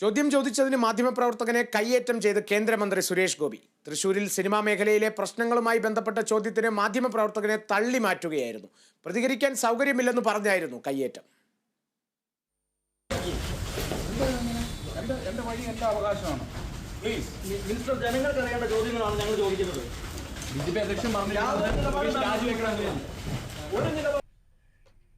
ചോദ്യം ചോദിച്ചതിന് മാധ്യമപ്രവർത്തകനെ കയ്യേറ്റം ചെയ്ത് കേന്ദ്രമന്ത്രി സുരേഷ് ഗോപി. തൃശൂരിൽ സിനിമാ മേഖലയിലെ പ്രശ്നങ്ങളുമായി ബന്ധപ്പെട്ട ചോദ്യത്തിന് മാധ്യമപ്രവർത്തകനെ തള്ളി മാറ്റുകയായിരുന്നു പ്രതികരിക്കാൻ സൗകര്യമില്ലെന്ന് പറഞ്ഞായിരുന്നു ജനങ്ങൾക്ക് അറിയേണ്ട ചോദ്യങ്ങളാണ് ഞങ്ങൾ ചോദിക്കുന്നത്. രാജിവെക്കണം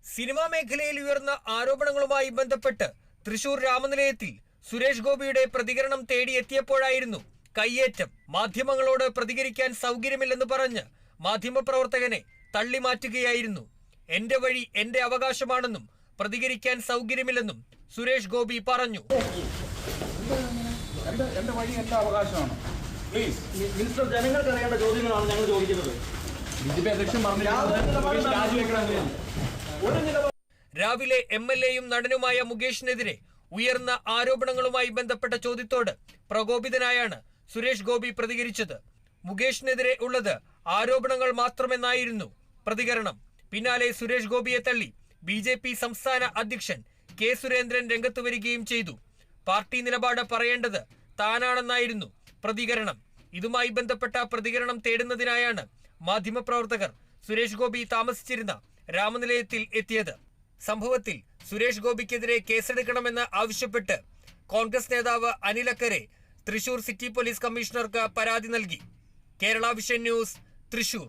സിനിമാ മേഖലയിൽ ഉയർന്ന ആരോപണങ്ങളുമായി ബന്ധപ്പെട്ട് തൃശൂർ രാമനിലയത്തിൽ സുരേഷ് ഗോപിയുടെ പ്രതികരണം തേടിയെത്തിയപ്പോഴായിരുന്നു കയ്യേറ്റം. മാധ്യമങ്ങളോട് പ്രതികരിക്കാൻ സൗകര്യമില്ലെന്ന് പറഞ്ഞ് മാധ്യമപ്രവർത്തകനെ തള്ളി മാറ്റുകയായിരുന്നു എന്റെ വഴി എന്റെ അവകാശമാണെന്നും പ്രതികരിക്കാൻ സൗകര്യമില്ലെന്നും സുരേഷ് ഗോപി പറഞ്ഞു. എന്റെ വഴി എന്റെ അവകാശമാണ്. പ്ലീസ് മിനിസ്റ്റർ ജനങ്ങൾക്ക് അറിയേണ്ട ചോദ്യങ്ങളാണ് ഞങ്ങൾ ചോദിക്കുന്നത്. രാവിലെ എം എൽ എയും നടനുമായ മുകേഷിനെതിരെ ഉയർന്ന ആരോപണങ്ങളുമായി ബന്ധപ്പെട്ട ചോദ്യത്തോട് പ്രകോപിതനായാണ് സുരേഷ് ഗോപി പ്രതികരിച്ചത്. മുകേഷിനെതിരെ ഉള്ളത് ആരോപണങ്ങൾ മാത്രമെന്നായിരുന്നു പ്രതികരണം. പിന്നാലെ സുരേഷ് ഗോപിയെ തള്ളി ബി ജെ പി സംസ്ഥാന അധ്യക്ഷൻ കെ സുരേന്ദ്രൻ രംഗത്ത് വരികയും ചെയ്തു. പാർട്ടി നിലപാട് പറയേണ്ടത് താനാണെന്നായിരുന്നു പ്രതികരണം. ഇതുമായി ബന്ധപ്പെട്ട പ്രതികരണം തേടുന്നതിനായാണ് മാധ്യമപ്രവർത്തകർ സുരേഷ് ഗോപി താമസിച്ചിരുന്ന രാമനിലയത്തിൽ എത്തിയത്. സംഭവത്തിൽ സുരേഷ് ഗോപിക്കെതിരെ കേസെടുക്കണമെന്ന് ആവശ്യപ്പെട്ട് കോൺഗ്രസ് നേതാവ് അനിലക്കരെ തൃശൂർ സിറ്റി പോലീസ് കമ്മീഷണർക്ക് പരാതി നൽകി. Kerala vision news Thrissur.